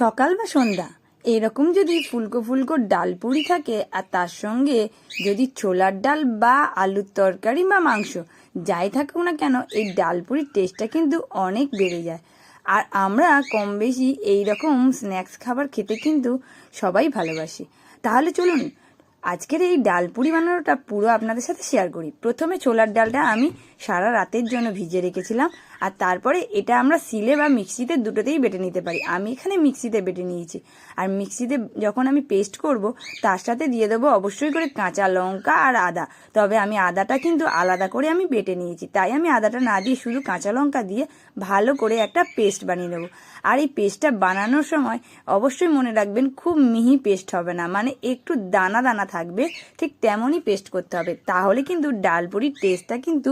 সকাল বা সন্ধ্যা। এরকম যদি ফুলকো ফুলকো ডাল পুরি থাকে, আর তার সঙ্গে যদি ছোলার ডাল বা আলুর তরকারি বা মাংস, যাই থাকুক না কেন, এই ডাল পুরির টেস্টটা কিন্তু অনেক বেড়ে যায়। আর আমরা কম বেশি এইরকম স্ন্যাক্স খাবার খেতে কিন্তু সবাই ভালোবাসি। তাহলে চলুন আজকের এই ডাল পুরি বানানোটা পুরো আপনাদের সাথে শেয়ার করি। প্রথমে ছোলার ডালটা আমি সারা রাতের জন্য ভিজে রেখেছিলাম, আর তারপরে এটা আমরা সিলে বা মিক্সিতে দুটোতেই বেটে নিতে পারি। আমি এখানে মিক্সিতে বেটে নিয়েছি। আর মিক্সিতে যখন আমি পেস্ট করব, তার সাথে দিয়ে দেবো অবশ্যই করে কাঁচা লঙ্কা আর আদা। তবে আমি আদাটা কিন্তু আলাদা করে আমি বেটে নিয়েছি। তাই আমি আদাটা না দিয়ে শুধু কাঁচা লঙ্কা দিয়ে ভালো করে একটা পেস্ট বানিয়ে নেব আর এই পেস্টটা বানানোর সময় অবশ্যই মনে রাখবেন, খুব মিহি পেস্ট হবে না। মানে একটু দানা দানা থাকবে, ঠিক তেমনই পেস্ট করতে হবে। তাহলে কিন্তু ডালপুরির টেস্টটা কিন্তু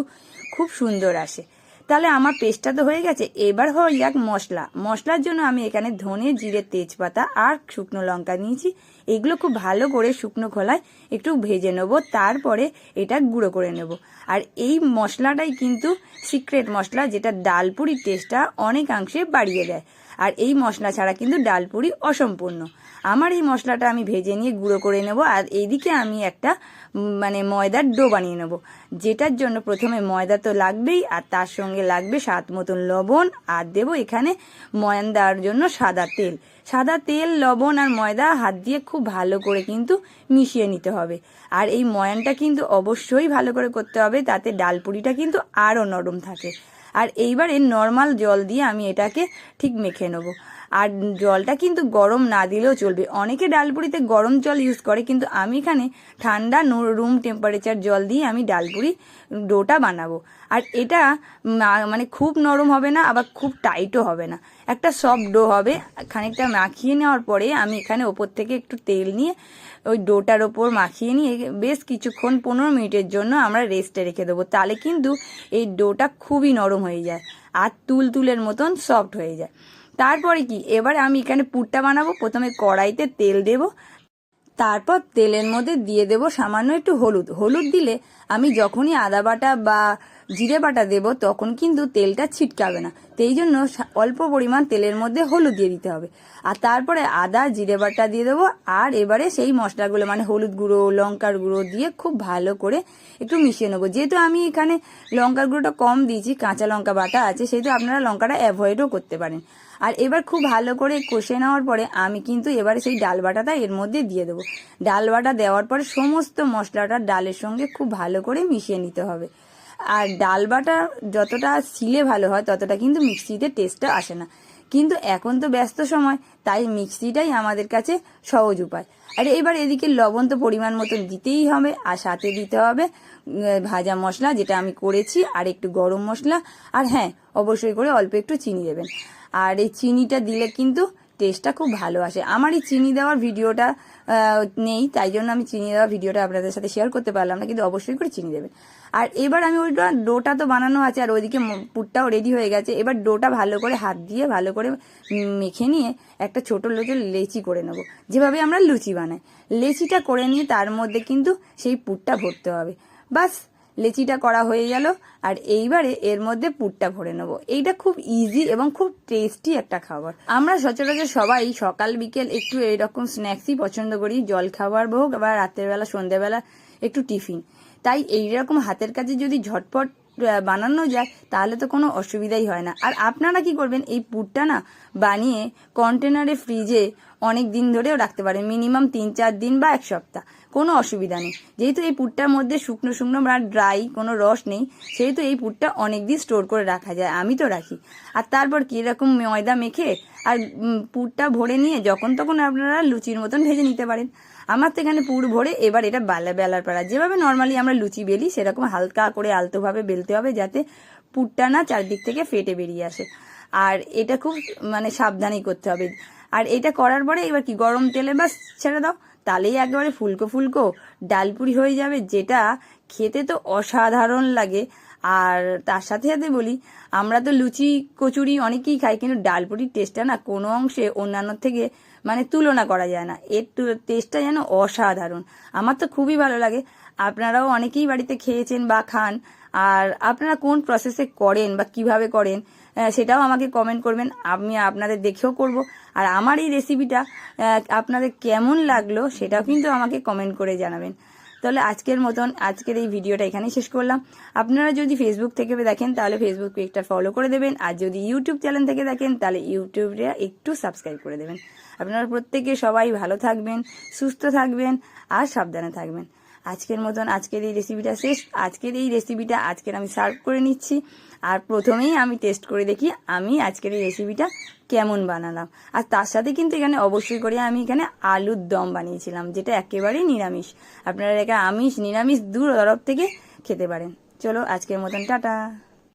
খুব সুন্দর আসে। তাহলে আমার পেস্টটা তো হয়ে গেছে। এবার হয়ে যাক মশলা। মশলার জন্য আমি এখানে ধনে, জিরে, তেজপাতা আর শুকনো লঙ্কা নিয়েছি। এগুলো খুব ভালো করে শুকনো খোলায় একটু ভেজে নেব, তারপরে এটা গুঁড়ো করে নেব। আর এই মশলাটাই কিন্তু সিক্রেট মশলা, যেটা ডালপুরির টেস্টটা অনেকাংশে বাড়িয়ে দেয়। আর এই মশলা ছাড়া কিন্তু ডালপুরি অসম্পূর্ণ। আমার এই মশলাটা আমি ভেজে নিয়ে গুঁড়ো করে নেব আর এইদিকে আমি একটা মানে ময়দার ডো বানিয়ে নেব। যেটার জন্য প্রথমে ময়দা তো লাগবেই আর তার সঙ্গে লাগবে স্বাদ মতন লবণ আর দেব এখানে ময়ান দেওয়ার জন্য সাদা তেল। সাদা তেল, লবণ আর ময়দা হাত দিয়ে খুব ভালো করে কিন্তু মিশিয়ে নিতে হবে। আর এই ময়ানটা কিন্তু অবশ্যই ভালো করে করতে হবে, তাতে ডালপুরিটা কিন্তু আরও নরম থাকে। আর এইবার এর নর্মাল জল দিয়ে আমি এটাকে ঠিক মেখে নেব। আর জলটা কিন্তু গরম না দিলেও চলবে। অনেকে ডালপুরিতে গরম জল ইউজ করে, কিন্তু আমি এখানে ঠান্ডা রুম টেম্পারেচার জল দিয়ে আমি ডালপুরি ডোটা বানাবো। আর এটা মানে খুব নরম হবে না, আবার খুব টাইটও হবে না। একটা সফট ডো হবে, খানিকটা মাখিয়ে নেওয়ার পরে আমি এখানে ওপর থেকে একটু তেল নিয়ে ওই ডোটার ওপর মাখিয়ে নিয়ে বেশ কিছুক্ষণ, পনেরো মিনিটের জন্য আমরা রেস্টে রেখে দেবো। তাহলে কিন্তু এই ডোটা খুবই নরম হয়ে যায়, আর তুল তুলের মতন সফট হয়ে যায়। তারপরে কি? এবারে আমি এখানে পুরটা বানাবো, প্রথমে কড়াইতে তেল দেব, তারপর তেলের মধ্যে দিয়ে দেব সামান্য একটু হলুদ। হলুদ দিলে আমি যখনই আদা বাটা বা জিরে বাটা দেব, তখন কিন্তু তেলটা ছিটকাবে না। সেই জন্য অল্প পরিমাণ তেলের মধ্যে হলুদ দিয়ে দিতে হবে। আর তারপরে আদা, জিরে বাটা দিয়ে দেবো। আর এবারে সেই মশলাগুলো মানে হলুদ গুঁড়ো, লঙ্কার গুঁড়ো দিয়ে খুব ভালো করে একটু মিশিয়ে নেব। যেহেতু আমি এখানে লঙ্কার গুঁড়োটা কম দিয়েছি, কাঁচা লঙ্কা বাটা আছে, সেহেতু আপনারা লঙ্কাটা অ্যাভয়েডও করতে পারেন। আর এবার খুব ভালো করে কষে নেওয়ার পরে আমি কিন্তু এবারে সেই ডাল বাটাটা এর মধ্যে দিয়ে দেবো। ডাল বাটা দেওয়ার পরে সমস্ত মশলাটা ডালের সঙ্গে খুব ভালো করে মিশিয়ে নিতে হবে। আর ডাল বাটা যতটা শিলে ভালো হয়, ততটা কিন্তু মিক্সিতে টেস্টটা আসে না। কিন্তু এখন তো ব্যস্ত সময়, তাই মিক্সিটাই আমাদের কাছে সহজ উপায়। আর এবার এদিকে লবণ তো পরিমাণ মতো দিতেই হবে, আর সাথে দিতে হবে ভাজা মশলা যেটা আমি করেছি, আর একটু গরম মশলা, আর হ্যাঁ অবশ্যই করে অল্প একটু চিনি দেবেন। আর এই চিনিটা দিলে কিন্তু টেস্টটা খুব ভালো আসে। আমার এই চিনি দেওয়ার ভিডিওটা নেই, তাই জন্য আমি চিনি দেওয়ার ভিডিওটা আপনাদের সাথে শেয়ার করতে পারলাম না, কিন্তু অবশ্যই করে চিনি দেবেন। আর এবার আমি ওইটা, ডোটা তো বানানো আছে, আর ওইদিকে পুরটাও রেডি হয়ে গেছে। এবার ডোটা ভালো করে হাত দিয়ে, ভালো করে মেখে নিয়ে একটা ছোট লোচো লেচি করে নেব। যেভাবে আমরা লুচি বানাই। লেচিটা করে নিয়ে তার মধ্যে কিন্তু সেই পুরটা ভরতে হবে। বাস লেচিটা করা হয়ে গেল, আর এইবারে এর মধ্যে পুরটা ভরে নেব। এইটা খুব ইজি এবং খুব টেস্টি একটা খাবার। আমরা সচরাচর সবাই সকাল, বিকেল একটু এইরকম স্ন্যাক্সই পছন্দ করি। জল খাবার হোক বা রাতের বেলা সন্ধ্যাবেলা একটু টিফিন। তাই এইরকম হাতের কাছে যদি ঝটপট বানানো যায়, তাহলে তো কোনো অসুবিধাই হয় না। আর আপনারা কি করবেন, এই পুরটা না বানিয়ে কন্টেনারে ফ্রিজে অনেক দিন ধরেও রাখতে পারেন মিনিমাম তিন চার দিন বা এক সপ্তাহ। কোনো অসুবিধা নেই। যেহেতু এই পুরটার মধ্যে শুকনো শুকনো বা ড্রাই কোনো রস নেই, সেহেতু এই পুরটা অনেক দিন স্টোর করে রাখা যায়। আমি তো রাখি। আর তারপর কীরকম ময়দা মেখে আর পুরটা ভরে নিয়ে যখন তখন আপনারা লুচির মতন ভেজে নিতে পারেন। আমার তো এখানে পুর ভরে এবার এটা বেলা বেলার পাড়া। যেভাবে নর্মালি আমরা লুচি বেলি, সেরকম হালকা করে আলতোভাবে বেলতে হবে যাতে পুরটা না চারদিক থেকে ফেটে বেরিয়ে আসে। আর এটা খুব মানে সাবধানেই করতে হবে। আর এটা করার পরে এবার কি, গরম তেলে বাস ছেড়ে দাও। তাহলেই একেবারে ফুলকো ফুলকো ডালপুরি হয়ে যাবে, যেটা খেতে তো অসাধারণ লাগে। আর তার সাথে সাথে বলি, আমরা তো লুচি, কচুরি অনেকেই খাই, কিন্তু ডালপুরির টেস্টটা না কোনো অংশে অন্যান্য থেকে মানে তুলনা করা যায় না। এর টেস্টটা যেন অসাধারণ। আমার তো খুবই ভালো লাগে। আপনারাও অনেকেই বাড়িতে খেয়েছেন বা খান। আর আপনারা কোন প্রসেসে করেন বা কীভাবে করেন সেটাও আমাকে কমেন্ট করবেন। আমি আপনাদের দেখেও করব। আর আমার এই রেসিপিটা আপনাদের কেমন লাগল সেটাও কিন্তু আমাকে কমেন্ট করে জানাবেন। তাহলে আজকের মতন আজকের এই ভিডিওটা এখানেই শেষ করলাম। আপনারা যদি ফেসবুক থেকে দেখেন, তাহলে ফেসবুক পেজটা ফলো করে দেবেন। আর যদি ইউটিউব চ্যানেল থেকে দেখেন, তাহলে ইউটিউবটা একটু সাবস্ক্রাইব করে দেবেন। আপনারা প্রত্যেকে সবাই ভালো থাকবেন, সুস্থ থাকবেন, আর সাবধানে থাকবেন। আজকের মতন আজকের এই রেসিপিটা শেষ। আজকের এই রেসিপিটা আজকের আমি সার্ভ করে নিচ্ছি। আর প্রথমেই আমি টেস্ট করে দেখি আমি আজকের এই রেসিপিটা কেমন বানালাম। আর তার সাথে কিন্তু এখানে অবশ্যই করে আমি এখানে আলুর দম বানিয়েছিলাম, যেটা একেবারেই নিরামিষ। আপনারা এখানে আমিষ, নিরামিষ দু তরফ থেকে খেতে পারেন। চলো আজকের মতন, টাটা।